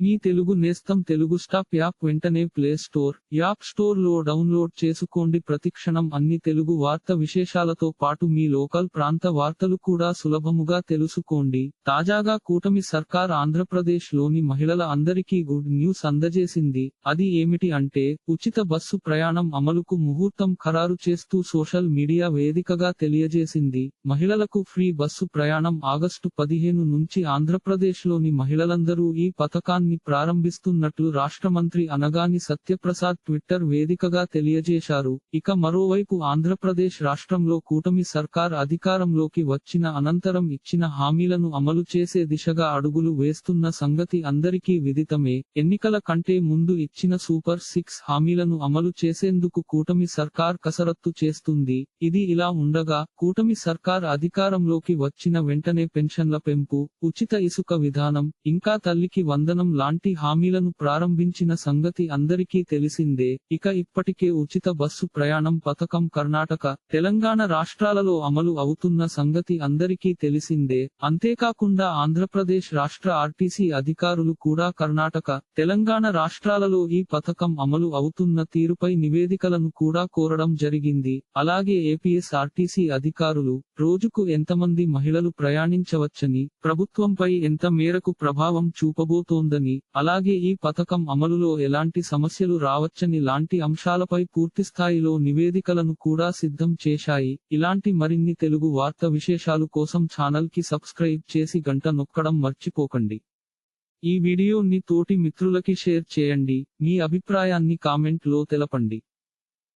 ఈ తెలుగు నేస్తం Telugu stop app వెంటనే ప్లే స్టోర్ యాప్ స్టోర్లో డౌన్లోడ్ చేసుకోండి. ప్రతిక్షణం అన్ని తెలుగు వార్త విశేషాలతో పాటు మీ లోకల్ ప్రాంత వార్తలు కూడా సులభముగా తెలుసుకోండి. తాజాగా కూటమి సర్కార్ ఆంధ్రప్రదేశ్లోని మహిళల అందరికీ గుడ్ న్యూస్ అందజేసింది. అది ఏమిటి అంటే ఉచిత బస్సు ప్రయాణం అమలుకు ముహూర్తం ఖరారు చేస్తూ సోషల్ మీడియా వేదికగా తెలియజేసింది. మహిళలకు ఫ్రీ బస్సు ప్రయాణం ఆగస్టు పదిహేను నుంచి ఆంధ్రప్రదేశ్లోని మహిళలందరూ ఈ పథకాన్ని ప్రారంభిస్తున్నట్లు రాష్ట్ర మంత్రి అనగాని సత్యప్రసాద్ ట్విట్టర్ వేదికగా తెలియజేశారు. ఇక మరోవైపు ఆంధ్రప్రదేశ్ రాష్ట్రంలో కూటమి సర్కార్ అధికారంలోకి వచ్చిన అనంతరం ఇచ్చిన హామీలను అమలు చేసే దిశగా అడుగులు వేస్తున్న సంగతి అందరికీ విదితమే. ఎన్నికల కంటే ముందు ఇచ్చిన సూపర్ సిక్స్ హామీలను అమలు చేసేందుకు కూటమి సర్కార్ కసరత్తు చేస్తుంది. ఇది ఇలా ఉండగా కూటమి సర్కార్ అధికారంలోకి వచ్చిన వెంటనే పెన్షన్ల పెంపు ఉచిత ఇసుక విధానం ఇంకా తల్లికి వందనం లాంటి హామీలను ప్రారంభించిన సంగతి అందరికీ తెలిసిందే. ఇక ఇప్పటికే ఉచిత బస్సు ప్రయాణం పథకం కర్ణాటక తెలంగాణ రాష్ట్రాలలో అమలు అవుతున్న సంగతి అందరికీ తెలిసిందే. అంతేకాకుండా ఆంధ్రప్రదేశ్ రాష్ట్ర ఆర్టీసీ అధికారులు కూడా కర్ణాటక తెలంగాణ రాష్ట్రాలలో ఈ పథకం అమలు అవుతున్న తీరుపై నివేదికలను కూడా కోరడం జరిగింది. అలాగే ఏపీఎస్ ఆర్టీసీ అధికారులు రోజుకు ఎంతమంది మహిళలు ప్రయాణించవచ్చని ప్రభుత్వంపై ఎంత మేరకు ప్రభావం చూపబోతోందని అలాగే ఈ పథకం అమలులో ఎలాంటి సమస్యలు రావచ్చని లాంటి అంశాలపై పూర్తిస్థాయిలో నివేదికలను కూడా సిద్ధం చేశాయి. ఇలాంటి మరిన్ని తెలుగు వార్త విశేషాలు కోసం ఛానల్కి సబ్స్క్రైబ్ చేసి గంట నొక్కడం మర్చిపోకండి. ఈ వీడియోని తోటి మిత్రులకి షేర్ చేయండి. మీ అభిప్రాయాన్ని కామెంట్లో తెలపండి.